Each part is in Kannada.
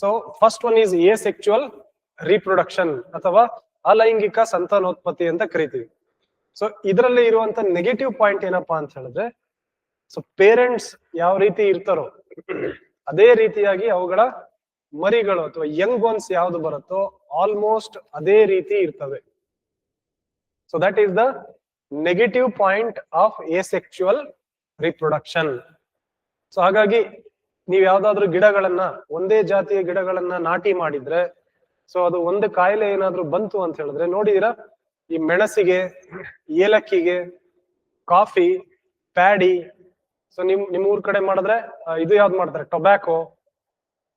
So first one is asexual reproduction ಅಥವಾ ಅಲೈಂಗಿಕ ಸಂತಾನೋತ್ಪತ್ತಿ ಅಂತ ಕರಿತೀವಿ. ಸೊ ಇದರಲ್ಲಿ ಇರುವಂತ ನೆಗೆಟಿವ್ ಪಾಯಿಂಟ್ ಏನಪ್ಪಾ ಅಂತ ಹೇಳಿದ್ರೆ ಸೊ ಪೇರೆಂಟ್ಸ್ ಯಾವ ರೀತಿ ಇರ್ತಾರೋ, ಅದೇ ರೀತಿಯಾಗಿ ಅವುಗಳ ಮರಿಗಳು ಅಥವಾ ಯಂಗ್ ಒನ್ಸ್ ಯಾವ್ದು ಬರುತ್ತೋ ಆಲ್ಮೋಸ್ಟ್ ಅದೇ ರೀತಿ ಇರ್ತವೆ. So that is the negative point of asexual reproduction so ಹಾಗಾಗಿ ನೀವ್ ಯಾವ್ದಾದ್ರು ಗಿಡಗಳನ್ನ ಒಂದೇ ಜಾತಿಯ ಗಿಡಗಳನ್ನ ನಾಟಿ ಮಾಡಿದ್ರೆ, ಸೊ ಅದು ಒಂದು ಕಾಯಿಲೆ ಏನಾದ್ರು ಬಂತು ಅಂತ ಹೇಳಿದ್ರೆ, ನೋಡಿದಿರಾ? ಈ ಮೆಣಸಿಗೆ, ಏಲಕ್ಕಿಗೆ, ಕಾಫಿ, ಪ್ಯಾಡಿ, ಸೊ ನಿಮ್ ನಿಮ್ ಊರ್ ಕಡೆ ಮಾಡಿದ್ರೆ ಇದು ಯಾವ್ದು ಮಾಡ್ತಾರೆ? ಟೊಬ್ಯಾಕೊ.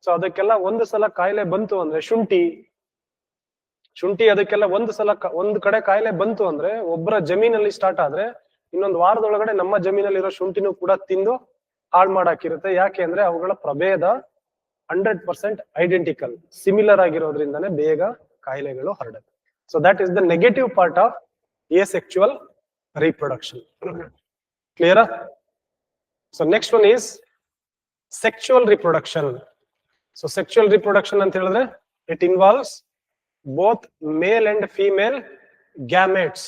ಸೊ ಅದಕ್ಕೆಲ್ಲ ಒಂದು ಸಲ ಕಾಯಿಲೆ ಬಂತು ಅಂದ್ರೆ, ಶುಂಠಿ. ಶುಂಠಿ ಅದಕ್ಕೆಲ್ಲ ಒಂದು ಸಲ ಒಂದ್ ಕಡೆ ಕಾಯಿಲೆ ಬಂತು ಅಂದ್ರೆ ಒಬ್ಬರ ಜಮೀನಲ್ಲಿ ಸ್ಟಾರ್ಟ್ ಆದ್ರೆ, ಇನ್ನೊಂದು ವಾರದೊಳಗಡೆ ನಮ್ಮ ಜಮೀನಲ್ಲಿರೋ ಶುಂಠಿನೂ ಕೂಡ ತಿಂದು ಹಾಳು ಮಾಡಾಕಿರುತ್ತೆ. ಯಾಕೆ ಅಂದ್ರೆ ಅವುಗಳ ಪ್ರಭೇದ ಹಂಡ್ರೆಡ್ ಪರ್ಸೆಂಟ್ ಐಡೆಂಟಿಕಲ್ ಸಿಮಿಲರ್ ಆಗಿರೋದ್ರಿಂದಾನೇ ಬೇಗ ಕಾಯಿಲೆಗಳು ಹರಡುತ್ತೆ. So that is the negative part of asexual reproduction clear so next one is sexual reproduction so sexual reproduction ಅಂತ ಹೇಳಿದ್ರೆ it involves both male and female gametes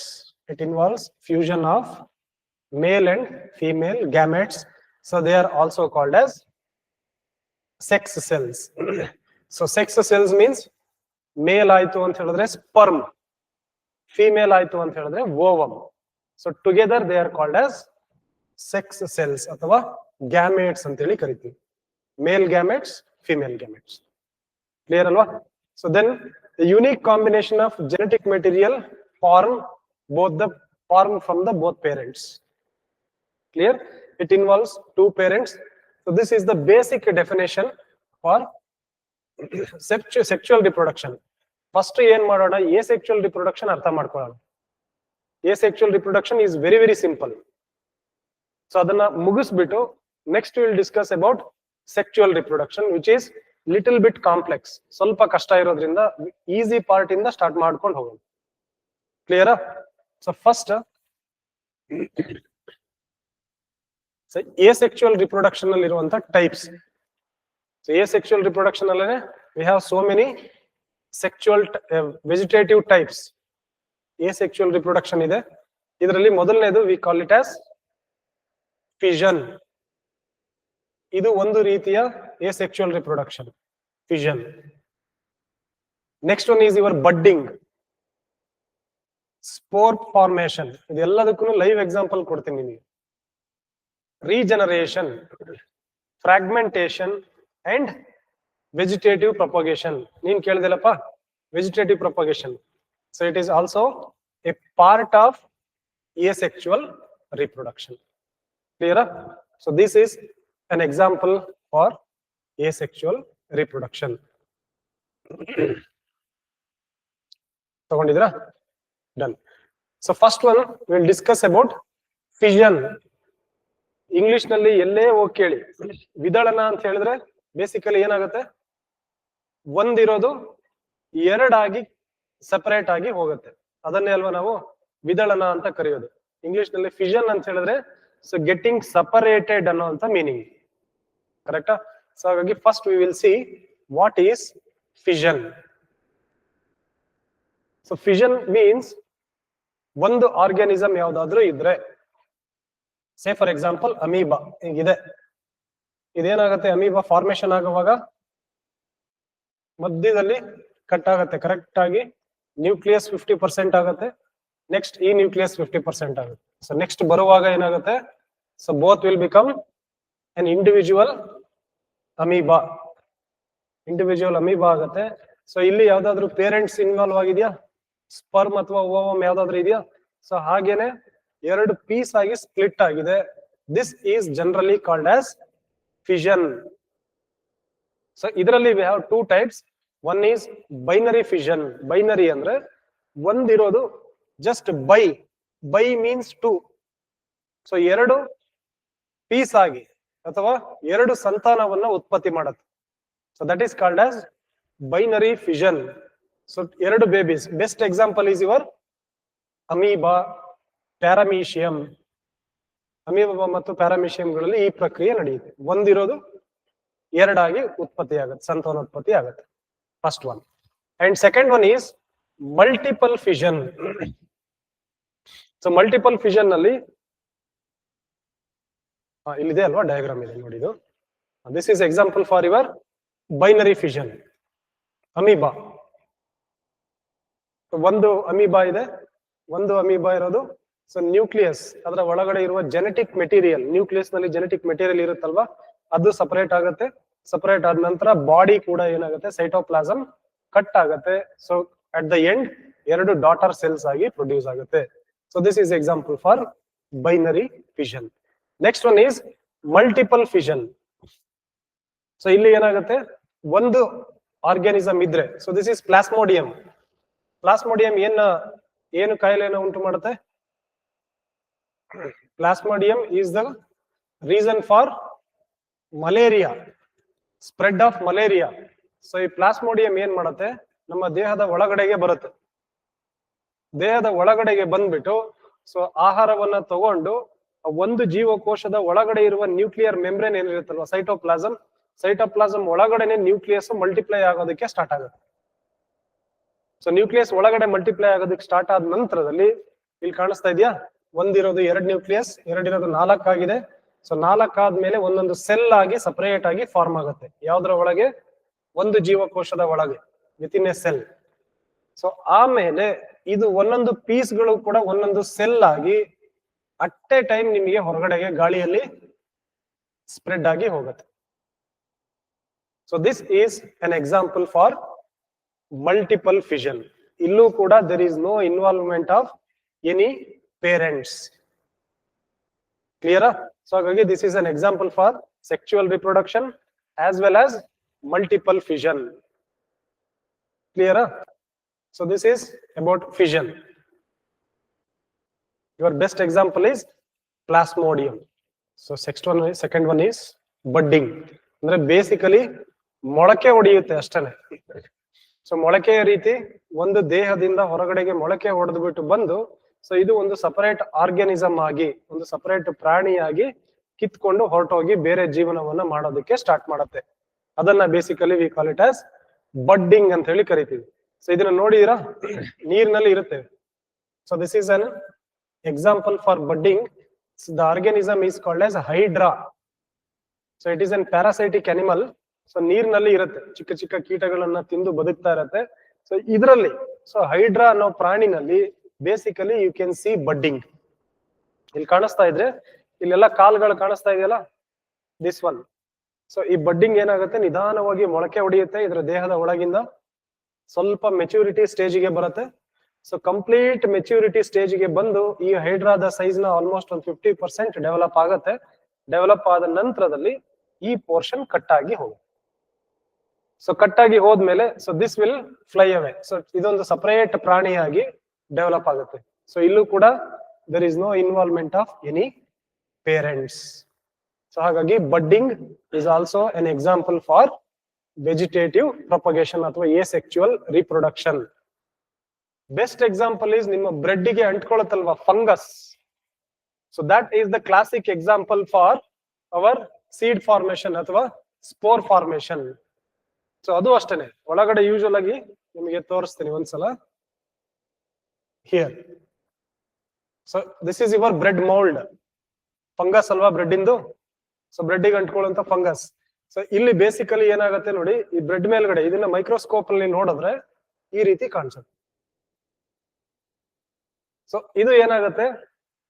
it involves fusion of male and female gametes. So they are also called as sex cells. so sex cells means male ಆಯ್ತು ಅಂತ ಹೇಳಿದ್ರೆ sperm, female ಆಯ್ತು ಅಂತ ಹೇಳಿದ್ರೆ ovum. So together they are called as sex cells ಅಥವಾ gametes ಅಂತೇಳಿ ಕರಿತೀವಿ. Male gametes, female gametes. Clear ಅಲ್ವಾ? So then the unique combination of genetic material form both the form from the both parents. It involves two parents. So this is the basic definition for sexual reproduction. First ಏನ್ ಮಾಡೋಣ asexual reproduction ಅರ್ಥ ಮಾಡ್ಕೊಳ್ಳೋಣ asexual reproduction is very very simple. So ಅದನ್ನ ಮುಗಿಸ್ಬಿಟ್ಟು next will discuss about sexual reproduction which is little bit complex ಸ್ವಲ್ಪ ಕಷ್ಟ ಇರೋದ್ರಿಂದ ಈಸಿ ಪಾರ್ಟ್ ಇಂದ ಸ್ಟಾರ್ಟ್ ಮಾಡ್ಕೊಂಡು ಹೋಗೋಣ ಕ್ಲಿಯರಾ so first asexual reproduction ಅಲ್ಲಿ ಇರುವಂತ types so asexual reproduction ಅಲ್ಲೇ we have so many sexual vegetative types asexual reproduction ಇದೆ. ಇದರಲ್ಲಿ ಮೊದಲನೇದು we call it as fission ಇದು ಒಂದು ರೀತಿಯ asexual reproduction fission next one is your budding spore formation ಇದೆಲ್ಲದಕ್ಕೂ ಲೈವ್ ಎಕ್ಸಾಂಪಲ್ ಕೊಡ್ತೀನಿ ನಿಮಗೆ. Regeneration fragmentation and vegetative propagation ನೀನ್ ಕೇಳಿದೆಲ್ಲಪ್ಪ vegetative propagation so it is also a part of asexual reproduction. Clear? So this is an example for asexual reproduction. ತಗೊಂಡಿದ್ರಾ done so first one will discuss about fission ಇಂಗ್ಲಿಷ್ನಲ್ಲಿ ಎಲ್ಲೇ ಹೋಗಿ ಕೇಳಿ. ವಿದಳನ ಅಂತ ಹೇಳಿದ್ರೆ ಬೇಸಿಕಲಿ ಏನಾಗುತ್ತೆ? ಒಂದಿರೋದು ಎರಡಾಗಿ ಸಪರೇಟ್ ಆಗಿ ಹೋಗುತ್ತೆ. ಅದನ್ನೇ ಅಲ್ವಾ ನಾವು ವಿದಳನ ಅಂತ ಕರೆಯೋದು. ಇಂಗ್ಲಿಷ್ನಲ್ಲಿ ಫಿಷನ್ ಅಂತ ಹೇಳಿದ್ರೆ ಸೊ ಗೆಟ್ಟಿಂಗ್ ಸಪರೇಟೆಡ್ ಅನ್ನೋಂತ ಮೀನಿಂಗ್ ಕರೆಕ್ಟಾ ಸೊ ಹಾಗಾಗಿ first we will see what is fission so fission means ಒಂದು ಆರ್ಗ್ಯಾನಿಸಮ್ ಯಾವ್ದಾದ್ರು ಇದ್ರೆ. ಸೇ ಫಾರ್ ಎಕ್ಸಾಂಪಲ್ ಅಮೀಬಾ ಹೀಗಿದೆ. ಇದೇನಾಗುತ್ತೆ? ಅಮೀಬಾ ಫಾರ್ಮೇಶನ್ ಆಗುವಾಗ ಮಧ್ಯದಲ್ಲಿ ಕಟ್ ಆಗುತ್ತೆ. ಕರೆಕ್ಟ್ ಆಗಿ ನ್ಯೂಕ್ಲಿಯಸ್ ಫಿಫ್ಟಿ ಪರ್ಸೆಂಟ್ ಆಗುತ್ತೆ. ನೆಕ್ಸ್ಟ್ ಈ ನ್ಯೂಕ್ಲಿಯಸ್ ಫಿಫ್ಟಿ ಪರ್ಸೆಂಟ್ ಆಗುತ್ತೆ. ಸೊ ನೆಕ್ಸ್ಟ್ ಬರುವಾಗ ಏನಾಗುತ್ತೆ? So both will become an individual amoeba individual amoeba ಆಗುತ್ತೆ. ಸೊ ಇಲ್ಲಿ ಯಾವ್ದಾದ್ರು ಪೇರೆಂಟ್ಸ್ ಇನ್ವಾಲ್ವ್ ಆಗಿದೆಯಾ? ಸ್ಪರ್ಮ್ ಅಥವಾ ಓವಮ್ ಯಾವ್ದಾದ್ರು ಇದೆಯಾ? ಸೊ ಹಾಗೇನೆ ಎರಡು ಪೀಸ್ ಆಗಿ ಸ್ಪ್ಲಿಟ್ ಆಗಿದೆ. This is generally called as fission so ಇದರಲ್ಲಿ we have two types one is binary fission binary ಅಂದ್ರೆ ಒಂದಿರೋದು just bi bi means two so ಎರಡು ಪೀಸ್ ಆಗಿ ಅಥವಾ ಎರಡು ಸಂತಾನವನ್ನ ಉತ್ಪತ್ತಿ ಮಾಡುತ್ತೆ. So that is called as binary fission so ಎರಡು babies best example is your amoeba paramecium amoeba ಮತ್ತು ಪ್ಯಾರಾಮೀಷಿಯಂಗಳಲ್ಲಿ ಈ ಪ್ರಕ್ರಿಯೆ ನಡೆಯುತ್ತೆ. ಒಂದಿರೋದು ಎರಡಾಗಿ ಉತ್ಪತ್ತಿ ಆಗುತ್ತೆ, ಸಂತಾನೋತ್ಪತ್ತಿ ಆಗುತ್ತೆ. First one and second one is multiple fission so multiple ಫಿಷನ್ನಲ್ಲಿ ಇಲ್ಲಿದೆ ಅಲ್ವಾ ಡಯಾಗ್ರಾಮ್ ಇದೆ ನೋಡಿ ಇದು. This is example for your binary fission amoeba. ಒಂದು ಅಮೀಬಾ ಇದೆ, ಒಂದು ಅಮೀಬಾ ಇರೋದು ಸೊ ನ್ಯೂಕ್ಲಿಯಸ್ ಅದರ ಒಳಗಡೆ ಇರುವ ಜೆನೆಟಿಕ್ ಮೆಟೀರಿಯಲ್ ನ್ಯೂಕ್ಲಿಯಸ್ನಲ್ಲಿ ಜೆನೆಟಿಕ್ ಮೆಟೀರಿಯಲ್ ಇರುತ್ತಲ್ವಾ? ಅದು ಸಪರೇಟ್ ಆಗುತ್ತೆ. ಸಪರೇಟ್ ಆದ ನಂತರ ಬಾಡಿ ಕೂಡ ಏನಾಗುತ್ತೆ? ಸೈಟೋಪ್ಲಾಸಮ್ ಕಟ್ ಆಗುತ್ತೆ. ಸೊ ಅಟ್ ದ ಎಂಡ್ ಎರಡು ಡಾಟರ್ ಸೆಲ್ಸ್ ಆಗಿ ಪ್ರೊಡ್ಯೂಸ್ ಆಗುತ್ತೆ. So this is example for binary fission next one is multiple fission so ಇಲ್ಲಿ ಏನಾಗುತ್ತೆ? ಒಂದು ಆರ್ಗ್ಯಾನಿಸಮ್ ಇದ್ರೆ. So this is plasmodium plasmodium ಏನ ಏನು ಕಾಯಿಲೆಯನ್ನು ಉಂಟು ಮಾಡುತ್ತೆ? Plasmodium is the reason for malaria spread of malaria so ಈ ಪ್ಲಾಸ್ಮೋಡಿಯಂ ಏನ್ ಮಾಡುತ್ತೆ? ನಮ್ಮ ದೇಹದ ಒಳಗಡೆಗೆ ಬರುತ್ತೆ. ದೇಹದ ಒಳಗಡೆಗೆ ಬಂದ್ಬಿಟ್ಟು, ಸೊ, ಆಹಾರವನ್ನ ತಗೊಂಡು ಒಂದು ಜೀವಕೋಶದ ಒಳಗಡೆ ಇರುವ ನ್ಯೂಕ್ಲಿಯರ್ ಮೆಂಬ್ರೇನ್ ಏನಿರುತ್ತಲ್ವ ಸೈಟೋಪ್ಲಾಸಮ್ ಸೈಟೋಪ್ಲಾಸಮ್ ಒಳಗಡೆನೆ ನ್ಯೂಕ್ಲಿಯಸ್ ಮಲ್ಟಿಪ್ಲೈ ಆಗೋದಕ್ಕೆ ಸ್ಟಾರ್ಟ್ ಆಗುತ್ತೆ. ಸೊ ನ್ಯೂಕ್ಲಿಯಸ್ ಒಳಗಡೆ ಮಲ್ಟಿಪ್ಲೈ ಆಗೋದಕ್ಕೆ ಸ್ಟಾರ್ಟ್ ಆದ ನಂತರದಲ್ಲಿ, ಇಲ್ಲಿ ಕಾಣಿಸ್ತಾ ಇದೆಯಾ? ಒಂದಿರೋದು ಎರಡು ನ್ಯೂಕ್ಲಿಯಸ್, ಎರಡಿರೋದು ನಾಲ್ಕು ಆಗಿದೆ ಸೊ ನಾಲ್ಕು ಆದ್ಮೇಲೆ ಒಂದೊಂದು ಸೆಲ್ ಆಗಿ ಸಪರೇಟ್ ಆಗಿ ಫಾರ್ಮ್ ಆಗುತ್ತೆ. ಯಾವ್ದ್ರ ಒಳಗೆ? ಒಂದು ಜೀವಕೋಶದ ಒಳಗೆ within a cell so ಆಮೇಲೆ ಇದು ಒಂದೊಂದು ಪೀಸ್ಗಳು ಕೂಡ ಒಂದೊಂದು ಸೆಲ್ ಆಗಿ ಅಟ್ ಎ ಟೈಮ್ ನಿಮಗೆ ಹೊರಗಡೆಗೆ ಗಾಳಿಯಲ್ಲಿ ಸ್ಪ್ರೆಡ್ ಆಗಿ ಹೋಗುತ್ತೆ. So this is an example for multiple fission ಇಲ್ಲೂ ಕೂಡ there is no involvement of any parents ಕ್ಲಿಯರಾ ಸೊ ಹಾಗಾಗಿ this is an example for sexual reproduction as well as multiple fission ಕ್ಲಿಯರಾ so this is about fission your best example is plasmodium so next one second one is budding ಅಂದ್ರೆ ಬೇಸಿಕಲಿ ಮೊಳಕೆ ಹೊಡೆಯುತ್ತೆ ಅಷ್ಟೇನೆ. ಸೊ ಮೊಳಕೆಯ ರೀತಿ ಒಂದು ದೇಹದಿಂದ ಹೊರಗಡೆಗೆ ಮೊಳಕೆ ಹೊಡೆದು ಬಿಟ್ಟು ಬಂದು ಸೊ ಇದು ಒಂದು ಸಪರೇಟ್ ಆರ್ಗ್ಯಾನಿಸಮ್ ಆಗಿ, ಒಂದು ಸಪರೇಟ್ ಪ್ರಾಣಿಯಾಗಿ ಕಿತ್ಕೊಂಡು ಹೊರಟೋಗಿ ಬೇರೆ ಜೀವನವನ್ನ ಮಾಡೋದಕ್ಕೆ ಸ್ಟಾರ್ಟ್ ಮಾಡುತ್ತೆ. ಅದನ್ನ basically we call it as budding ಅಂತ ಹೇಳಿ ಕರಿತೀವಿ. ಸೊ ಇದನ್ನ ನೋಡಿರಾ ನೀರಿನಲ್ಲಿ ಇರುತ್ತೆ. So this is an example for budding the organism is called as hydra so it is an parasitic animal so ನೀರಿನಲ್ಲಿ ಇರುತ್ತೆ. ಚಿಕ್ಕ ಚಿಕ್ಕ ಕೀಟಗಳನ್ನ ತಿಂದು ಬದುಕ್ತಾ ಇರತ್ತೆ. ಸೊ ಇದರಲ್ಲಿ ಸೊ ಹೈಡ್ರಾ ಅನ್ನೋ ಪ್ರಾಣಿನಲ್ಲಿ basically you can see budding ಇಲ್ಲಿ ಕಾಣಿಸ್ತಾ ಇದ್ರೆ, ಇಲ್ಲೆಲ್ಲ ಕಾಲ್ಗಳು ಕಾಣಿಸ್ತಾ ಇದೆಯಲ್ಲ? ದಿಸ್ ಒನ್ ಸೊ ಈ ಬಡ್ಡಿಂಗ್ ಏನಾಗುತ್ತೆ? ನಿಧಾನವಾಗಿ ಮೊಳಕೆ ಹೊಡೆಯುತ್ತೆ ಇದರ ದೇಹದ ಒಳಗಿಂದ. ಸ್ವಲ್ಪ ಮೆಚುರಿಟಿ ಸ್ಟೇಜಿಗೆ ಬರುತ್ತೆ. ಸೊ ಕಂಪ್ಲೀಟ್ ಮೆಚ್ಯೂರಿಟಿ ಸ್ಟೇಜ್ಗೆ ಬಂದು ಈ ಹೈಡ್ರಾದ ಸೈಜ್ನ ಆಲ್ಮೋಸ್ಟ್ ಒಂದು ಫಿಫ್ಟಿ ಪರ್ಸೆಂಟ್ ಡೆವಲಪ್ ಆಗುತ್ತೆ. ಡೆವಲಪ್ ಆದ ನಂತರದಲ್ಲಿ ಈ ಪೋರ್ಷನ್ ಕಟ್ ಆಗಿ ಹೋಗುತ್ತೆ. ಸೊ ಕಟ್ ಆಗಿ ಹೋದ್ಮೇಲೆ so this will fly away so ಇದೊಂದು ಸಪರೇಟ್ ಪ್ರಾಣಿಯಾಗಿ ಡೆವಲಪ್ ಆಗುತ್ತೆ. ಸೊ ಇಲ್ಲೂ ಕೂಡ there is no involvement of any parents so ಹಾಗಾಗಿ budding is also an example for vegetative propagation ಅಥವಾ asexual reproduction best example is ನಿಮ್ಮ ಬ್ರೆಡ್ಗೆ ಅಂಟ್ಕೊಳತ್ತಲ್ವಾ fungus so that is the classic example for our seed formation ಅಥವಾ ಸ್ಪೋರ್ ಫಾರ್ಮೇಶನ್ ಸೊ ಅದು ಅಷ್ಟೇನೆ. ಒಳಗಡೆ ಯೂಶುವಲ್ ಆಗಿ ನಿಮಗೆ ತೋರಿಸ್ತೀನಿ ಒಂದ್ಸಲ. Here so this is your bread mould fungus ಅಲ್ವಾ ಬ್ರೆಡ್ ಇಂದು ಸೊ ಬ್ರೆಡ್ಗೆ ಅಂಟ್ಕೊಳ್ಳುವಂತ ಫಂಗಸ್ ಸೊ ಇಲ್ಲಿ ಬೇಸಿಕಲಿ ಏನಾಗುತ್ತೆ ನೋಡಿ, ಈ ಬ್ರೆಡ್ ಮೇಲ್ಗಡೆ, ಇದನ್ನ ಮೈಕ್ರೋಸ್ಕೋಪ್ ಅಲ್ಲಿ ನೋಡಿದ್ರೆ ಈ ರೀತಿ ಕಾಣಿಸುತ್ತೆ. ಸೊ ಇದು ಏನಾಗುತ್ತೆ?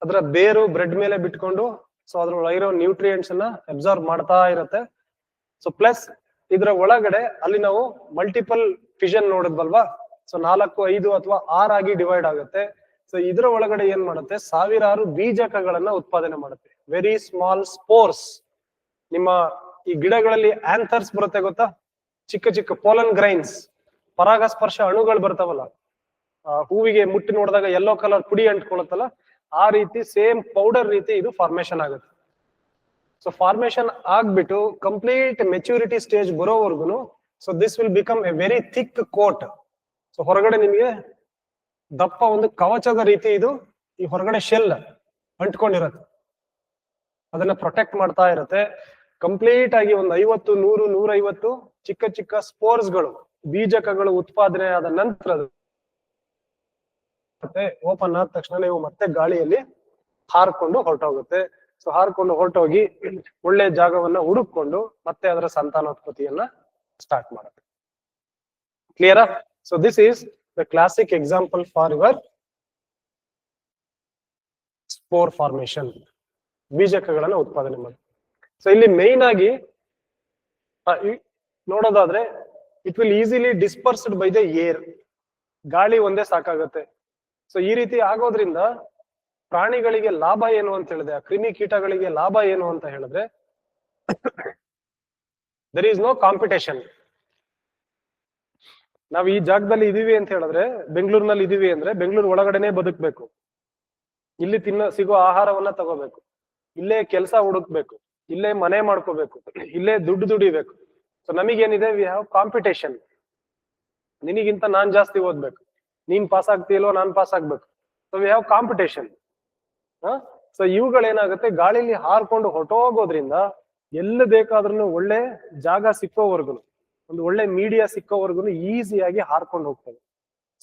ಅದರ ಬೇರು ಬ್ರೆಡ್ ಮೇಲೆ ಬಿಟ್ಕೊಂಡು ಸೊ ಅದ್ರೊಳಗಿರೋ ನ್ಯೂಟ್ರಿಯೆಂಟ್ಸ್ ಅನ್ನ ಅಬ್ಸಾರ್ಬ್ ಮಾಡ್ತಾ ಇರುತ್ತೆ. ಸೊ ಪ್ಲಸ್ ಇದರ ಒಳಗಡೆ ಅಲ್ಲಿ ನಾವು ಮಲ್ಟಿಪಲ್ ಫಿಷನ್ ನೋಡಿದ್ವಲ್ವಾ? ಸೊ ನಾಲ್ಕು, ಐದು ಅಥವಾ ಆರಾಗಿ ಡಿವೈಡ್ ಆಗುತ್ತೆ. ಸೊ ಇದರ ಒಳಗಡೆ ಏನ್ ಮಾಡುತ್ತೆ? ಸಾವಿರಾರು ಬೀಜಕಗಳನ್ನ ಉತ್ಪಾದನೆ ಮಾಡುತ್ತೆ. ವೆರಿ ಸ್ಮಾಲ್ ಸ್ಪೋರ್ಸ್ ನಿಮ್ಮ ಈ ಗಿಡಗಳಲ್ಲಿ ಆಂಥರ್ಸ್ ಬರುತ್ತೆ ಗೊತ್ತಾ? ಚಿಕ್ಕ ಚಿಕ್ಕ ಪೋಲನ್ ಗ್ರೈನ್ಸ್ ಪರಾಗಸ್ಪರ್ಶ ಅಣುಗಳು ಬರ್ತಾವಲ್ಲ. ಹೂವಿಗೆ ಮುಟ್ಟಿ ನೋಡಿದಾಗ ಯೆಲ್ಲೋ ಕಲರ್ ಪುಡಿ ಅಂಟ್ಕೊಳತ್ತಲ್ಲ ಆ ರೀತಿ ಸೇಮ್ ಪೌಡರ್ ರೀತಿ ಇದು ಫಾರ್ಮೇಶನ್ ಆಗುತ್ತೆ. ಸೊ ಫಾರ್ಮೇಶನ್ ಆಗ್ಬಿಟ್ಟು ಕಂಪ್ಲೀಟ್ ಮೆಚುರಿಟಿ ಸ್ಟೇಜ್ ಬರೋವರೆಗೂ so this will become a very thick coat so ಹೊರಗಡೆ ನಿಮಗೆ ದಪ್ಪ ಒಂದು ಕವಚದ ರೀತಿ ಇದು. ಈ ಹೊರಗಡೆ ಶೆಲ್ ಅಂಟ್ಕೊಂಡಿರತ್ತೆ. ಅದನ್ನ ಪ್ರೊಟೆಕ್ಟ್ ಮಾಡ್ತಾ ಇರತ್ತೆ. ಕಂಪ್ಲೀಟ್ ಆಗಿ ಒಂದು ಐವತ್ತು, ನೂರು, ನೂರೈವತ್ತು ಚಿಕ್ಕ ಚಿಕ್ಕ ಸ್ಪೋರ್ಸ್ಗಳು ಬೀಜಕಗಳು ಉತ್ಪಾದನೆ ಆದ ನಂತರ ಓಪನ್ ಆದ ತಕ್ಷಣ ನೀವು ಮತ್ತೆ ಗಾಳಿಯಲ್ಲಿ ಹಾರ್ಕೊಂಡು ಹೊರಟೋಗುತ್ತೆ. ಸೊ ಹಾರ್ಕೊಂಡು ಹೊರಟೋಗಿ ಒಳ್ಳೆ ಜಾಗವನ್ನ ಹುಡುಕೊಂಡು ಮತ್ತೆ ಅದರ ಸಂತಾನೋತ್ಪತ್ತಿಯನ್ನ ಸ್ಟಾರ್ಟ್ ಮಾಡುತ್ತೆ. ಕ್ಲಿಯರಾ so this is the classic example for your spore formation ಬೀಜಕಗಳನ್ನ ಉತ್ಪಾದನೆ ಮಾಡಿ. ಸೊ ಇಲ್ಲಿ ಮೇನ್ ಆಗಿ ನೋಡೋದಾದ್ರೆ it will easily dispersed by the air ಗಾಳಿ ಒಂದೇ ಸಾಕಾಗತ್ತೆ. ಸೊ ಈ ರೀತಿ ಆಗೋದ್ರಿಂದ ಪ್ರಾಣಿಗಳಿಗೆ ಲಾಭ ಏನು ಅಂತ ಹೇಳಿದ್ರೆ, ಆ ಕ್ರಿಮಿ ಕೀಟಗಳಿಗೆ ಲಾಭ ಏನು ಅಂತ ಹೇಳಿದ್ರೆ ದರ್ ಈಸ್ ನೋ ಕಾಂಪಿಟೇಷನ್ ನಾವ್ ಈ ಜಾಗದಲ್ಲಿ ಇದೀವಿ ಅಂತ ಹೇಳಿದ್ರೆ, ಬೆಂಗಳೂರಿನಲ್ಲಿ ಇದೀವಿ ಅಂದ್ರೆ ಬೆಂಗಳೂರು ಒಳಗಡೆನೆ ಬದುಕ್ಬೇಕು. ಇಲ್ಲಿ ತಿನ್ನ, ಸಿಗೋ ಆಹಾರವನ್ನ ತಗೋಬೇಕು. ಇಲ್ಲೇ ಕೆಲಸ ಹುಡುಕ್ಬೇಕು. ಇಲ್ಲೇ ಮನೆ ಮಾಡ್ಕೋಬೇಕು. ಇಲ್ಲೇ ದುಡ್ಡು ದುಡಿಬೇಕು. ಸೊ ನಮಗೇನಿದೆ ವಿ ಹ್ಯಾವ್ ಕಾಂಪಿಟೇಷನ್ ನಿನಗಿಂತ ನಾನ್ ಜಾಸ್ತಿ ಓದ್ಬೇಕು. ನೀನ್ ಪಾಸ್ ಆಗ್ತೀಯಲ್ವೋ ನಾನ್ ಪಾಸ್ ಆಗ್ಬೇಕು. So we have competition so ಇವುಗಳೇನಾಗುತ್ತೆ, ಗಾಳಿಲಿ ಹಾರ್ಕೊಂಡು ಹೊಟ್ಟೋಗೋದ್ರಿಂದ ಎಲ್ಲಿ ಬೇಕಾದ್ರೂ ಒಳ್ಳೆ ಜಾಗ ಸಿಕ್ಕೋವರ್ಗು ಒಂದು ಒಳ್ಳೆ ಮೀಡಿಯಾ ಸಿಕ್ಕೋವರೆಗೂ ಈಸಿಯಾಗಿ ಹಾರ್ಕೊಂಡು ಹೋಗ್ತವೆ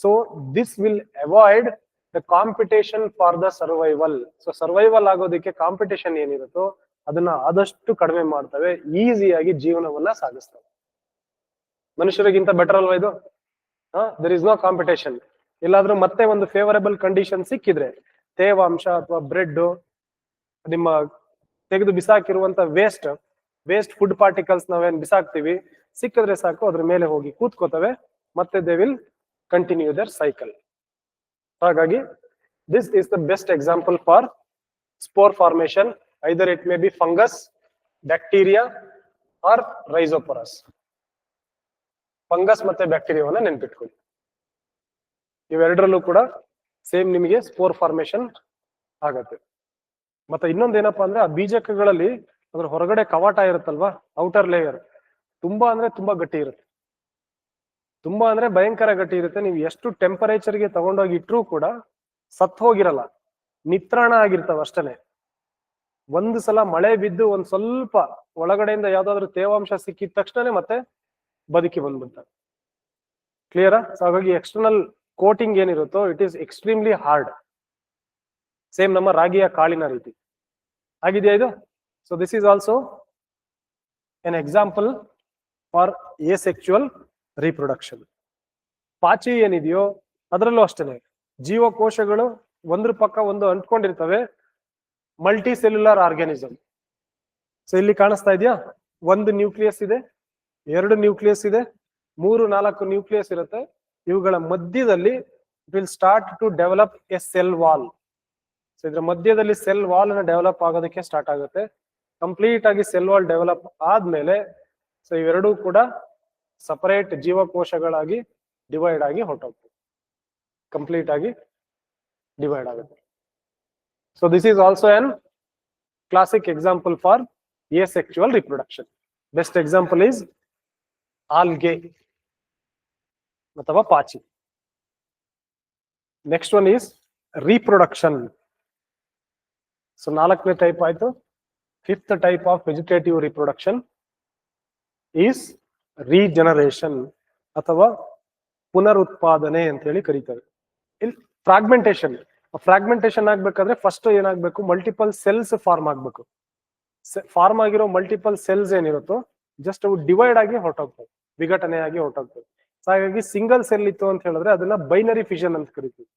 so this will avoid the competition for the survival so survival ಆಗೋದಕ್ಕೆ ಕಾಂಪಿಟೇಷನ್ ಏನಿರುತ್ತೋ ಅದನ್ನ ಆದಷ್ಟು ಕಡಿಮೆ ಮಾಡ್ತವೆ ಈಸಿಯಾಗಿ ಜೀವನವನ್ನ ಸಾಗಿಸ್ತವೆ. ಮನುಷ್ಯರಿಗಿಂತ ಬೆಟರ್ ಅಲ್ವಾ ಇದು? ದರ್ ಇಸ್ ನೋ ಕಾಂಪಿಟೇಷನ್ ಎಲ್ಲಾದ್ರೂ ಮತ್ತೆ ಒಂದು ಫೇವರಬಲ್ ಕಂಡೀಷನ್ ಸಿಕ್ಕಿದ್ರೆ, ತೇವಾಂಶ ಅಥವಾ ಬ್ರೆಡ್ ನಿಮ್ಮ ತೆಗೆದು ಬಿಸಾಕಿರುವಂತ ವೇಸ್ಟ್ ವೇಸ್ಟ್ ಫುಡ್ ಪಾರ್ಟಿಕಲ್ಸ್ ನಾವೇನ್ ಬಿಸಾಕ್ತಿವಿ, ಸಿಕ್ಕಿದ್ರೆ ಸಾಕು, ಅದ್ರ ಮೇಲೆ ಹೋಗಿ ಕೂತ್ಕೋತವೆ. ಮತ್ತೆ they will continue their cycle ಹಾಗಾಗಿ this is the best example for spore formation either it may be fungus bacteria or rhizopus fungus ಮತ್ತೆ ಬ್ಯಾಕ್ಟೀರಿಯಾವನ್ನ ನೆನ್ಪಿಟ್ಕೊಳ್ಳಿ. ಇವೆರಡರಲ್ಲೂ ಕೂಡ ಸೇಮ್ ನಿಮಗೆ ಸ್ಪೋರ್ ಫಾರ್ಮೇಶನ್ ಆಗತ್ತೆ. ಮತ್ತೆ ಇನ್ನೊಂದೇನಪ್ಪಾ ಅಂದ್ರೆ ಆ ಬೀಜಕಗಳಲ್ಲಿ ಅದ್ರ ಹೊರಗಡೆ ಕವಾಟ ಇರುತ್ತಲ್ವಾ? ಔಟರ್ ಲೇಯರ್ ತುಂಬಾ ಅಂದ್ರೆ ತುಂಬಾ ಗಟ್ಟಿ ಇರುತ್ತೆ. ತುಂಬಾ ಅಂದ್ರೆ ಭಯಂಕರ ಗಟ್ಟಿ ಇರುತ್ತೆ. ನೀವು ಎಷ್ಟು ಟೆಂಪರೇಚರ್ಗೆ ತಗೊಂಡೋಗಿ ಇಟ್ರೂ ಕೂಡ ಸತ್ ಹೋಗಿರಲ್ಲ. ನಿತ್ರಾಣ ಆಗಿರ್ತಾವ ಅಷ್ಟೇ ಒಂದು ಸಲ ಮಳೆ ಬಿದ್ದು ಒಂದ್ ಸ್ವಲ್ಪ ಒಳಗಡೆಯಿಂದ ಯಾವ್ದಾದ್ರು ತೇವಾಂಶ ಸಿಕ್ಕಿದ ತಕ್ಷಣನೇ ಮತ್ತೆ ಬದುಕಿ ಬಂದ್ಬಿಡ್ತಾರೆ. ಕ್ಲಿಯರಾ ಸೊ ಹಾಗಾಗಿ external coating ಏನಿರುತ್ತೋ it is extremely hard same ನಮ್ಮ ರಾಗಿಯ ಕಾಳಿನ ರೀತಿ. ಆಗಿದೆಯಾ ಇದು? This is also an example for asexual reproduction ಪಾಚಿ ಏನಿದೆಯೋ ಅದರಲ್ಲೂ ಅಷ್ಟೇನೆ. ಜೀವಕೋಶಗಳು ಒಂದ್ರ ಪಕ್ಕ ಒಂದು ಅಂಟ್ಕೊಂಡಿರ್ತವೆ. ಮಲ್ಟಿ ಸೆಲ್ಯುಲರ್ ಆರ್ಗ್ಯಾನಿಸಮ್ ಸೊ ಇಲ್ಲಿ ಕಾಣಿಸ್ತಾ ಇದೆಯಾ? ಒಂದು ನ್ಯೂಕ್ಲಿಯಸ್ ಇದೆ, ಎರಡು ನ್ಯೂಕ್ಲಿಯಸ್ ಇದೆ, ಮೂರು ನಾಲ್ಕು ನ್ಯೂಕ್ಲಿಯಸ್ ಇರುತ್ತೆ. ಇವುಗಳ ಮಧ್ಯದಲ್ಲಿ will start to develop a cell wall so ಇದ್ರ ಮಧ್ಯದಲ್ಲಿ ಸೆಲ್ ವಾಲ್ ಅನ್ನ ಡೆವಲಪ್ ಆಗೋದಕ್ಕೆ ಸ್ಟಾರ್ಟ್ ಆಗುತ್ತೆ. ಕಂಪ್ಲೀಟ್ ಆಗಿ ಸೆಲ್ ವಾಲ್ ಡೆವಲಪ್ ಆದ್ಮೇಲೆ ಸೊ ಇವೆರಡೂ ಕೂಡ ಸಪರೇಟ್ ಜೀವಕೋಶಗಳಾಗಿ ಡಿವೈಡ್ ಆಗಿ ಹೊರಟೋಗ್ತದೆ ಕಂಪ್ಲೀಟ್ ಆಗಿ ಡಿವೈಡ್ ಆಗುತ್ತೆ. So this is also an classic example for asexual reproduction best example is algae ಅಥವಾ ಪಾಚಿ. Next one is reproduction so ನಾಲ್ಕನೇ ಟೈಪ್ ಆಯ್ತು. Fifth type of vegetative reproduction is regeneration ಅಥವಾ ಪುನರುತ್ಪಾದನೆ ಅಂತ ಹೇಳಿ ಕರೀತಾರೆ ಇಲ್ಲಿ ಫ್ರಾಗ್ಮೆಂಟೇಶನ್ ಫ್ರಾಗ್ಮೆಂಟೇಶನ್ ಆಗ್ಬೇಕಾದ್ರೆ ಫಸ್ಟ್ ಏನಾಗ್ಬೇಕು? ಮಲ್ಟಿಪಲ್ ಸೆಲ್ಸ್ ಫಾರ್ಮ್ ಆಗ್ಬೇಕು. ಫಾರ್ಮ್ ಆಗಿರೋ ಮಲ್ಟಿಪಲ್ ಸೆಲ್ಸ್ ಏನಿರುತ್ತೋ ಜಸ್ಟ್ ಅವು ಡಿವೈಡ್ ಆಗಿ ಹೊರಟೋಗ್ತವೆ. ವಿಘಟನೆ ಆಗಿ ಹೊರಟೋಗ್ತವೆ ಹಾಗಾಗಿ ಸಿಂಗಲ್ ಸೆಲ್ ಇತ್ತು ಅಂತ ಹೇಳಿದ್ರೆ ಅದನ್ನ ಬೈನರಿ ಫಿಷನ್ ಅಂತ ಕರಿತೀವಿ.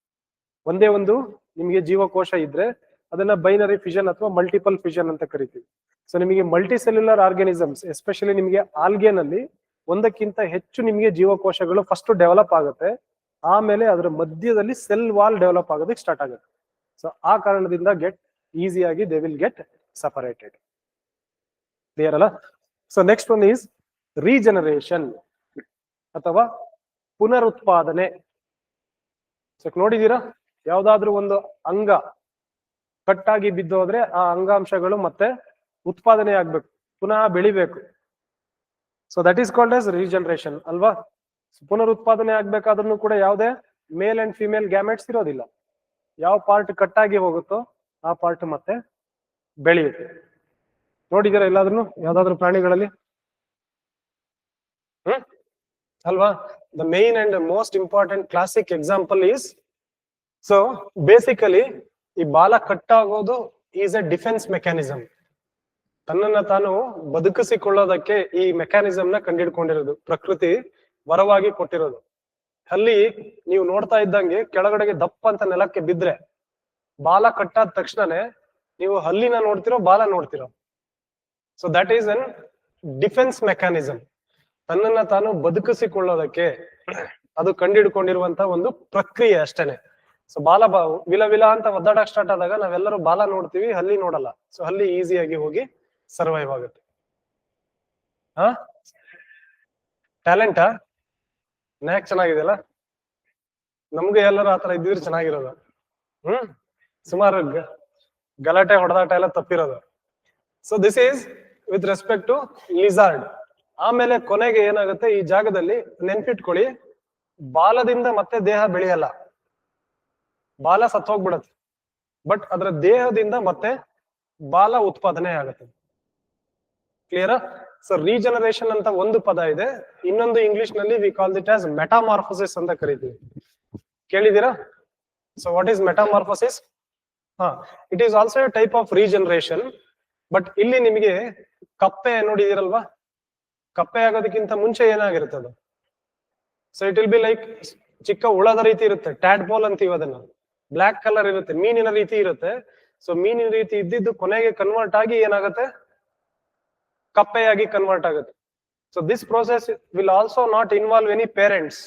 ಒಂದೇ ಒಂದು ನಿಮಗೆ ಜೀವಕೋಶ ಇದ್ರೆ ಅದನ್ನ ಬೈನರಿ ಫಿಷನ್ ಅಥವಾ ಮಲ್ಟಿಪಲ್ ಫಿಷನ್ ಅಂತ ಕರಿತೀವಿ. ಸೊ ನಿಮಗೆ ಮಲ್ಟಿ ಸೆಲ್ಯುಲರ್ ಆರ್ಗನಿಸಮ್ಸ್ ಎಸ್ಪೆಷಲಿ ನಿಮಗೆ ಆಲ್ಗೆನಲ್ಲಿ ಒಂದಕ್ಕಿಂತ ಹೆಚ್ಚು ನಿಮಗೆ ಜೀವಕೋಶಗಳು ಫಸ್ಟ್ ಡೆವಲಪ್ ಆಗುತ್ತೆ. ಆಮೇಲೆ ಅದರ ಮಧ್ಯದಲ್ಲಿ ಸೆಲ್ ವಾಲ್ ಡೆವಲಪ್ ಆಗೋದಕ್ಕೆ ಸ್ಟಾರ್ಟ್ ಆಗುತ್ತೆ. ಸೊ ಆ ಕಾರಣದಿಂದ ಗೆಟ್ ಈಸಿಯಾಗಿ they will get separated clear ಅಲ್ಲ? So next one is regeneration ಅಥವಾ ಪುನರುತ್ಪಾದನೆ. ಸೊ ನೋಡಿದೀರಾ? ಯಾವ್ದಾದ್ರು ಒಂದು ಅಂಗ ಕಟ್ಟಾಗಿ ಬಿದ್ದೋದ್ರೆ ಆ ಅಂಗಾಂಶಗಳು ಮತ್ತೆ ಉತ್ಪಾದನೆ ಆಗ್ಬೇಕು ಪುನಃ ಬೆಳಿಬೇಕು. So that is called as regeneration ಅಲ್ವಾ? ಪುನರುತ್ಪಾದನೆ ಆಗ್ಬೇಕಾದ್ರೂ ಕೂಡ ಯಾವುದೇ ಮೇಲ್ ಅಂಡ್ ಫಿಮೇಲ್ ಗ್ಯಾಮೆಟ್ಸ್ ಇರೋದಿಲ್ಲ. ಯಾವ ಪಾರ್ಟ್ ಕಟ್ಟಾಗಿ ಹೋಗುತ್ತೋ ಆ ಪಾರ್ಟ್ ಮತ್ತೆ ಬೆಳೆಯುತ್ತೆ. ನೋಡಿದೀರಾ ಎಲ್ಲಾದ್ರೂ ಯಾವ್ದಾದ್ರು ಪ್ರಾಣಿಗಳಲ್ಲಿ? ಹ್ಮ್? ಅಲ್ವಾ? The main and most important classic example is so basically ಈ ಬಾಲ ಕಟ್ ಆಗೋದು ಈಸ್ ಎ ಡಿಫೆನ್ಸ್ ಮೆಕ್ಯಾನಿಸಮ್ ತನ್ನನ್ನ ತಾನು ಬದುಕಿಸಿಕೊಳ್ಳೋದಕ್ಕೆ ಈ ಮೆಕ್ಯಾನಿಸಮ್ನ ಕಂಡಿಡ್ಕೊಂಡಿರೋದು, ಪ್ರಕೃತಿ ವರವಾಗಿ ಕೊಟ್ಟಿರೋದು. ಅಲ್ಲಿ ನೀವು ನೋಡ್ತಾ ಇದ್ದಂಗೆ ಕೆಳಗಡೆಗೆ ದಪ್ಪ ಅಂತ ನೆಲಕ್ಕೆ ಬಿದ್ರೆ, ಬಾಲ ಕಟ್ಟಾದ ತಕ್ಷಣನೇ ನೀವು ಹಲ್ಲಿನ ನೋಡ್ತಿರೋ, ಬಾಲ ನೋಡ್ತಿರೋ. So that is an defence mechanism ತನ್ನನ್ನ ತಾನು ಬದುಕಿಸಿಕೊಳ್ಳೋದಕ್ಕೆ ಅದು ಕಂಡಿಡ್ಕೊಂಡಿರುವಂತ ಒಂದು ಪ್ರಕ್ರಿಯೆ ಅಷ್ಟೇನೆ. ಸೊ ಬಾಲ ವಿಲ ವಿಲ ಅಂತ ಒದ್ದಾಡಕ್ ಸ್ಟಾರ್ಟ್ ಆದಾಗ ನಾವೆಲ್ಲರೂ ಬಾಲ ನೋಡ್ತೀವಿ, ಹಲ್ಲಿ ನೋಡಲ್ಲ. ಸೊ ಹಲ್ಲಿ ಈಸಿಯಾಗಿ ಹೋಗಿ ಸರ್ವೈವ್ ಆಗುತ್ತೆ. ಹಾ? ಟ್ಯಾಲೆಂಟಾ ನ್ಯಾಕ್ ಚೆನ್ನಾಗಿದೆಯಲ್ಲ? ನಮ್ಗೆ ಎಲ್ಲರೂ ಆತರ ಇದ್ದಿದ್ರೆ ಚೆನ್ನಾಗಿರೋದು. ಹ್ಮ್? ಸುಮಾರು ಗಲಾಟೆ, ಹೊಡೆದಾಟ ಎಲ್ಲ ತಪ್ಪಿರೋದು. So this is with respect to lizard ಆಮೇಲೆ ಕೊನೆಗೆ ಏನಾಗುತ್ತೆ? ಈ ಜಾಗದಲ್ಲಿ ನೆನ್ಪಿಟ್ಕೊಳ್ಳಿ, ಬಾಲದಿಂದ ಮತ್ತೆ ದೇಹ ಬೆಳೆಯಲ್ಲ. ಬಾಲ ಸತ್ತೋಗ್ಬಿಡತ್ತೆ ಬಟ್ ಅದರ ದೇಹದಿಂದ ಮತ್ತೆ ಬಾಲ ಉತ್ಪಾದನೆ ಆಗುತ್ತೆ. ಕ್ಲಿಯರ್ ಸರ್ ರೀಜನರೇಷನ್ ಅಂತ ಒಂದು ಪದ ಇದೆ. ಇನ್ನೊಂದು ಇಂಗ್ಲಿಷ್ನಲ್ಲಿ we call it as metamorphosis ಅಂತ ಕರಿತೀವಿ. ಕೇಳಿದೀರಾ ಸೊ ವಾಟ್ ಈಸ್ ಮೆಟಾಮಾರ್ಫೋಸಿಸ್ ಹಾ it is also a type of regeneration but ಇಲ್ಲಿ ನಿಮಗೆ ಕಪ್ಪೆ ನೋಡಿದಿರಲ್ವಾ? ಕಪ್ಪೆ ಆಗೋದಕ್ಕಿಂತ ಮುಂಚೆ ಏನಾಗಿರುತ್ತೆ ಅದು? So it will be like ಚಿಕ್ಕ ಉಳದ ರೀತಿ ಇರುತ್ತೆ. ಟ್ಯಾಡ್ ಬಾಲ್ ಅಂತೀವಿ ಅದನ್ನ. ಬ್ಲಾಕ್ ಕಲರ್ ಇರುತ್ತೆ, ಮೀನಿನ ರೀತಿ ಇರುತ್ತೆ. ಸೊ ಮೀನಿನ ರೀತಿ ಇದ್ದಿದ್ದು ಕೊನೆಗೆ ಕನ್ವರ್ಟ್ ಆಗಿ ಏನಾಗುತ್ತೆ? ಕಪ್ಪೆಯಾಗಿ ಕನ್ವರ್ಟ್ ಆಗುತ್ತೆ. So this process will also not involve any parents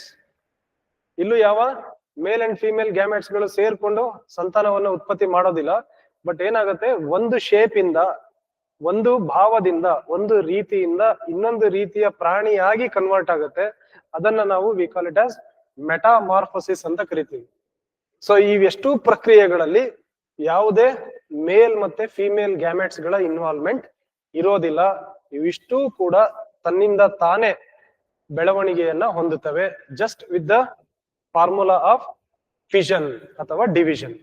ಇಲ್ಲೂ ಯಾವ ಮೇಲ್ ಅಂಡ್ ಫಿಮೇಲ್ ಗ್ಯಾಮೆಟ್ಸ್ಗಳು ಸೇರ್ಕೊಂಡು ಸಂತಾನವನ್ನು ಉತ್ಪತ್ತಿ ಮಾಡೋದಿಲ್ಲ. ಬಟ್ ಏನಾಗುತ್ತೆ? ಒಂದು ಶೇಪ್ ಇಂದ, ಒಂದು ಭಾವದಿಂದ, ಒಂದು ರೀತಿಯಿಂದ ಇನ್ನೊಂದು ರೀತಿಯ ಪ್ರಾಣಿಯಾಗಿ ಕನ್ವರ್ಟ್ ಆಗುತ್ತೆ. ಅದನ್ನ ನಾವು we call it as metamorphosis ಅಂತ ಕರಿತೀವಿ. ಸೊ ಇವೆಷ್ಟು ಪ್ರಕ್ರಿಯೆಗಳಲ್ಲಿ ಯಾವುದೇ ಮೇಲ್ ಮತ್ತೆ ಫಿಮೇಲ್ ಗ್ಯಾಮೆಟ್ಸ್ಗಳ ಇನ್ವಾಲ್ವ್ಮೆಂಟ್ ಇರೋದಿಲ್ಲ. ಇವಿಷ್ಟು ಕೂಡ ತನ್ನಿಂದ ತಾನೇ ಬೆಳವಣಿಗೆಯನ್ನ ಹೊಂದುತ್ತವೆ. Just with the formula of fission ಅಥವಾ ಡಿವಿಷನ್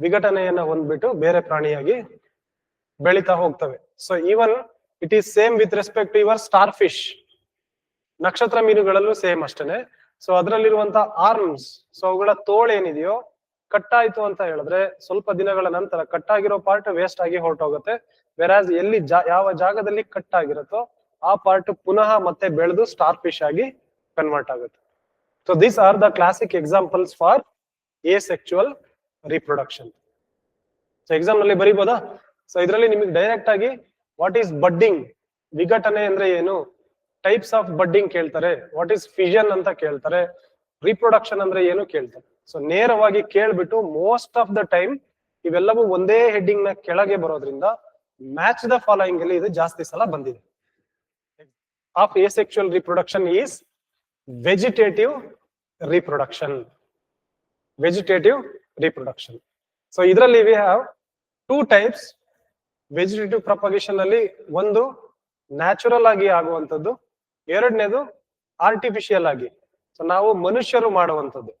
ವಿಘಟನೆಯನ್ನ ಹೊಂದ್ಬಿಟ್ಟು ಬೇರೆ ಪ್ರಾಣಿಯಾಗಿ ಬೆಳಿತಾ ಹೋಗ್ತವೆ. So even it is same with respect to your starfish ನಕ್ಷತ್ರ ಮೀನುಗಳಲ್ಲೂ ಸೇಮ್ ಅಷ್ಟೇನೆ. ಸೊ ಅದರಲ್ಲಿರುವಂತಹ ಆರ್ಮ್ಸ್ ಸೊ ಅವುಗಳ ತೋಳು ಏನಿದೆಯೋ, ಕಟ್ಟಾಯ್ತು ಅಂತ ಹೇಳಿದ್ರೆ ಸ್ವಲ್ಪ ದಿನಗಳ ನಂತರ ಕಟ್ಟಾಗಿರೋ ಪಾರ್ಟ್ ವೇಸ್ಟ್ ಆಗಿ ಹೊರಟೋಗುತ್ತೆ. ವೆರಾಸ್ ಎಲ್ಲಿ ಯಾವ ಜಾಗದಲ್ಲಿ ಕಟ್ ಆಗಿರುತ್ತೋ ಆ ಪಾರ್ಟ್ ಪುನಃ ಮತ್ತೆ ಬೆಳೆದು ಸ್ಟಾರ್ ಫಿಶ್ ಆಗಿ ಕನ್ವರ್ಟ್ ಆಗುತ್ತೆ. So these are the classic examples for asexual reproduction so ಎಕ್ಸಾಮ್ನಲ್ಲಿ ಬರೀಬೋದಾ? ಸೊ ಇದರಲ್ಲಿ ನಿಮಗೆ ಡೈರೆಕ್ಟ್ ಆಗಿ ವಾಟ್ ಈಸ್ ಬಡ್ಡಿಂಗ್ ವಿಘಟನೆ ಅಂದ್ರೆ ಏನು? ಟೈಪ್ಸ್ ಆಫ್ ಬಡ್ಡಿಂಗ್ ಕೇಳ್ತಾರೆ. ವಾಟ್ ಈಸ್ ಫಿಷನ್ ಅಂತ ಕೇಳ್ತಾರೆ. ರಿಪ್ರೊಡಕ್ಷನ್ ಅಂದ್ರೆ ಏನು ಕೇಳ್ತಾರೆ. ಸೊ ನೇರವಾಗಿ ಕೇಳ್ಬಿಟ್ಟು ಮೋಸ್ಟ್ ಆಫ್ ದ ಟೈಮ್ ಇವೆಲ್ಲವೂ ಒಂದೇ ಹೆಡ್ಡಿಂಗ್ನ ಕೆಳಗೆ ಬರೋದ್ರಿಂದ ಮ್ಯಾಚ್ ದ ಫಾಲೋಯಿಂಗ್ ಅಲ್ಲಿ ಇದು ಜಾಸ್ತಿ ಸಲ ಬಂದಿದೆ. Of asexual reproduction is vegetative reproduction vegetative reproduction so ಇದರಲ್ಲಿ we have two types vegetative propagation ಅಲ್ಲಿ ಒಂದು ನ್ಯಾಚುರಲ್ ಆಗಿ ಆಗುವಂತದ್ದು ಎರಡನೇದು ಆರ್ಟಿಫಿಷಿಯಲ್ ಆಗಿ. ಸೊ ನಾವು ಮನುಷ್ಯರು ಮಾಡುವಂತದ್ದು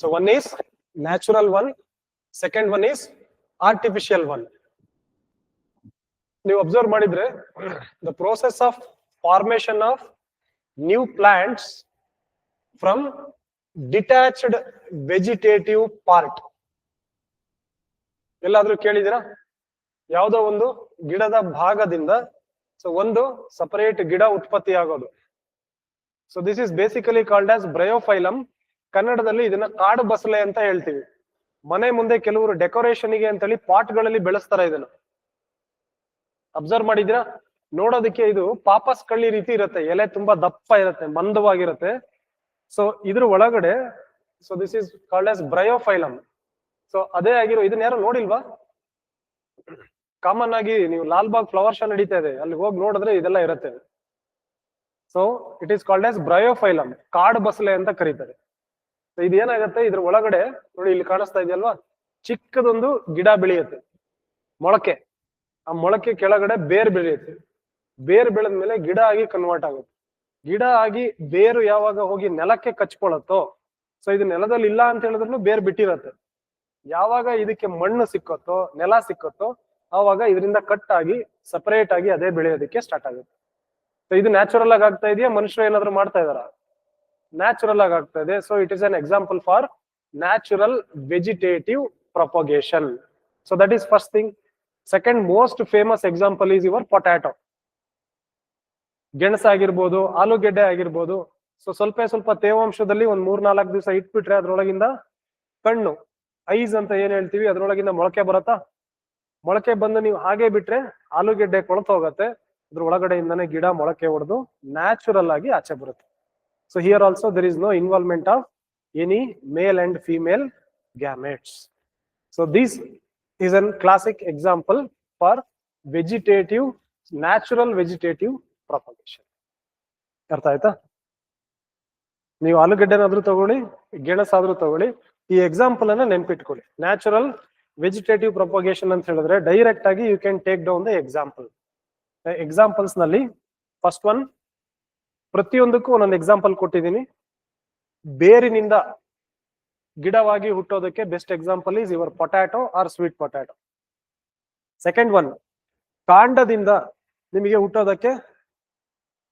so one is natural one second one is artificial one ನೀವು ಅಬ್ಸರ್ವ್ ಮಾಡಿದ್ರೆ the process of formation of new plants from detached vegetative part ಎಲ್ಲಾದ್ರೂ ಕೇಳಿದಿರಾ ಯಾವುದೋ ಒಂದು ಗಿಡದ ಭಾಗದಿಂದ ಸೊ ಒಂದು ಸಪರೇಟ್ ಗಿಡ ಉತ್ಪತ್ತಿ ಆಗೋದು so this is basically called as bryophyllum ಕನ್ನಡದಲ್ಲಿ ಇದನ್ನ ಕಾಡು ಬಸಳೆ ಅಂತ ಹೇಳ್ತೀವಿ. ಮನೆ ಮುಂದೆ ಕೆಲವರು ಡೆಕೋರೇಷನ್ಗೆ ಅಂತೇಳಿ ಪಾಟ್ಗಳಲ್ಲಿ ಬೆಳೆಸ್ತಾರೆ ಇದನ್ನ. ಅಬ್ಸರ್ವ್ ಮಾಡಿದಿರಾ ನೋಡೋದಕ್ಕೆ ಇದು ಪಾಪಸ್ ಕಳ್ಳಿ ರೀತಿ ಇರುತ್ತೆ. ಎಲೆ ತುಂಬಾ ದಪ್ಪ ಇರುತ್ತೆ, ಮಂದವಾಗಿರುತ್ತೆ. ಸೊ ಇದ್ರ ಒಳಗಡೆ so this is called as bryophyllum so ಅದೇ ಆಗಿರೋ, ಇದನ್ನ ಯಾರು ನೋಡಿಲ್ವಾ? ಕಾಮನ್ ಆಗಿ ನೀವು ಲಾಲ್ಬಾಗ್ ಫ್ಲವರ್ ಶೋ ನಡೀತಾ ಇದೆ. ಅಲ್ಲಿ ಹೋಗಿ ನೋಡಿದ್ರೆ ಇದೆಲ್ಲ ಇರುತ್ತೆ. So it is called as bryophyllum ಕಾಡ್ ಬಸಲೆ ಅಂತ ಕರೀತಾರೆ. ಇದು ಏನಾಗುತ್ತೆ ಇದ್ರ ಒಳಗಡೆ ನೋಡಿ, ಇಲ್ಲಿ ಕಾಣಿಸ್ತಾ ಇದೆಯಲ್ವಾ? ಚಿಕ್ಕದೊಂದು ಗಿಡ ಬೆಳೆಯುತ್ತೆ. ಮೊಳಕೆ. ಆ ಮೊಳಕೆ ಕೆಳಗಡೆ ಬೇರ್ ಬೆಳೆಯುತ್ತೆ. ಬೇರ್ ಬೆಳೆದ ಮೇಲೆ ಗಿಡ ಆಗಿ ಕನ್ವರ್ಟ್ ಆಗುತ್ತೆ. ಗಿಡ ಆಗಿ ಬೇರು ಯಾವಾಗ ಹೋಗಿ ನೆಲಕ್ಕೆ ಕಚ್ಕೊಳತ್ತೋ ಸೊ ಇದು ನೆಲದಲ್ಲಿ ಇಲ್ಲ ಅಂತ ಹೇಳಿದ್ರು ಬೇರ್ ಬಿಟ್ಟಿರತ್ತೆ. ಯಾವಾಗ ಇದಕ್ಕೆ ಮಣ್ಣು ಸಿಕ್ಕತ್ತೋ, ನೆಲ ಸಿಕ್ಕತ್ತೋ ಆವಾಗ ಇದರಿಂದ ಕಟ್ ಆಗಿ ಸಪರೇಟ್ ಆಗಿ ಅದೇ ಬೆಳೆಯೋದಕ್ಕೆ ಸ್ಟಾರ್ಟ್ ಆಗುತ್ತೆ. ಸೊ ಇದು ನ್ಯಾಚುರಲ್ ಆಗಿ ಆಗ್ತಾ ಇದೆಯಾ? ಮನುಷ್ಯರು ಏನಾದ್ರು ಮಾಡ್ತಾ ಇದಾರ ನ್ಯಾಚುರಲ್ ಆಗಿ ಆಗ್ತಾ ಇದೆ. So it is an example for natural vegetative propagation so that is first thing second most famous example is your potato ಗೆಣಸು ಆಗಿರ್ಬೋದು, ಆಲೂಗೆಡ್ಡೆ ಆಗಿರ್ಬೋದು. ಸೊ ಸ್ವಲ್ಪ ಸ್ವಲ್ಪ ತೇವಾಂಶದಲ್ಲಿ ಒಂದ್ ಮೂರ್ ನಾಲ್ಕು ದಿವಸ ಇಟ್ಬಿಟ್ರೆ ಅದ್ರೊಳಗಿಂದ ಕಣ್ಣು, ಐಸ್ ಅಂತ ಏನ್ ಹೇಳ್ತೀವಿ? ಅದ್ರೊಳಗಿಂದ ಮೊಳಕೆ ಬರತ್ತಾ? ಮೊಳಕೆ ಬಂದು ನೀವು ಹಾಗೆ ಬಿಟ್ರೆ ಆಲೂಗೆಡ್ಡೆ ಕೊಳತು ಹೋಗತ್ತೆ. ಅದ್ರ ಒಳಗಡೆಯಿಂದನೇ ಗಿಡ ಮೊಳಕೆ ಹೊಡೆದು ನ್ಯಾಚುರಲ್ ಆಗಿ ಆಚೆ ಬರುತ್ತೆ. So here also there is no involvement of any male and female gametes so this is an classic example for vegetative natural vegetative propagation ಅರ್ಥ ಆಯ್ತಾ? ನೀವು ಆಲೂಗಡ್ಡೆನಾದ್ರೂ ತಗೊಳ್ಳಿ, ಗೆಣಸಾದ್ರೂ ತಗೊಳ್ಳಿ, ಈ ಎಕ್ಸಾಂಪಲ್ ಅನ್ನ ನೆನ್ಪಿಟ್ಕೊಳ್ಳಿ. ನ್ಯಾಚುರಲ್ ವೆಜಿಟೇಟಿವ್ ಪ್ರೊಪಗೇಶನ್ ಅಂತ ಹೇಳಿದ್ರೆ ಡೈರೆಕ್ಟ್ ಆಗಿ you can take down the example ಎಕ್ಸಾಂಪಲ್ಸ್ನಲ್ಲಿ first one ಪ್ರತಿಯೊಂದಕ್ಕೂ ಒಂದೊಂದು ಎಕ್ಸಾಂಪಲ್ ಕೊಟ್ಟಿದ್ದೀನಿ. ಬೇರಿನಿಂದ ಗಿಡವಾಗಿ ಹುಟ್ಟೋದಕ್ಕೆ best example is your potato or sweet potato second one ಕಾಂಡದಿಂದ ನಿಮಗೆ ಹುಟ್ಟೋದಕ್ಕೆ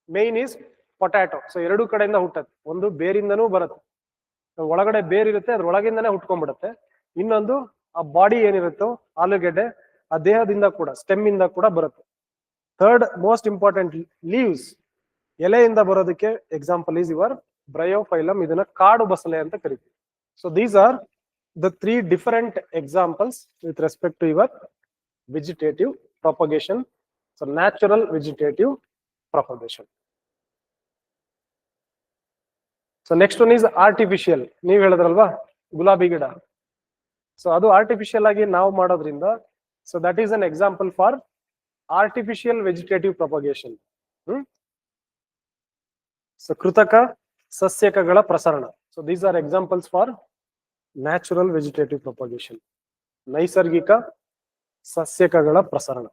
ಮೇನ್ ಈಸ್ ಪೊಟ್ಯಾಟೊ ಸೊ ಎರಡು ಕಡೆಯಿಂದ ಹುಟ್ಟತ್ತೆ. ಒಂದು ಬೇರಿಂದನೂ ಬರುತ್ತೆ. ಒಳಗಡೆ ಬೇರಿರುತ್ತೆ ಅದ್ರ ಒಳಗಿಂದನೇ ಹುಟ್ಕೊಂಡ್ಬಿಡುತ್ತೆ. ಇನ್ನೊಂದು ಆ ಬಾಡಿ ಏನಿರುತ್ತೋ ಆಲೂಗೆಡ್ಡೆ, ಆ ದೇಹದಿಂದ ಕೂಡ ಸ್ಟೆಮ್ ಇಂದ ಕೂಡ ಬರುತ್ತೆ. ಥರ್ಡ್ ಮೋಸ್ಟ್ ಇಂಪಾರ್ಟೆಂಟ್ ಲೀವ್ಸ್ ಎಲೆಯಿಂದ ಬರೋದಕ್ಕೆ ಎಕ್ಸಾಂಪಲ್ ಈಸ್ ಯುವರ್ ಬ್ರಯೋಫೈಲಮ್ ಇದನ್ನ ಕಾಡು ಬಸಳೆ ಅಂತ ಕರಿತೀವಿ. So these are the three different examples with respect to your vegetative propagation so natural vegetative propagation so next one is artificial ನೀವ್ ಹೇಳಿದ್ರಲ್ವಾ? ಗುಲಾಬಿ ಗಿಡ. ಸೊ ಅದು ಆರ್ಟಿಫಿಷಿಯಲ್ ಆಗಿ ನಾವು ಮಾಡೋದ್ರಿಂದ so that is an example for artificial vegetative propagation hmm? So ಕೃತಕ ಸಸ್ಯಕಗಳ ಪ್ರಸರಣ. So these are examples for natural vegetative propagation ನೈಸರ್ಗಿಕ ಸಸ್ಯಕಗಳ ಪ್ರಸರಣ.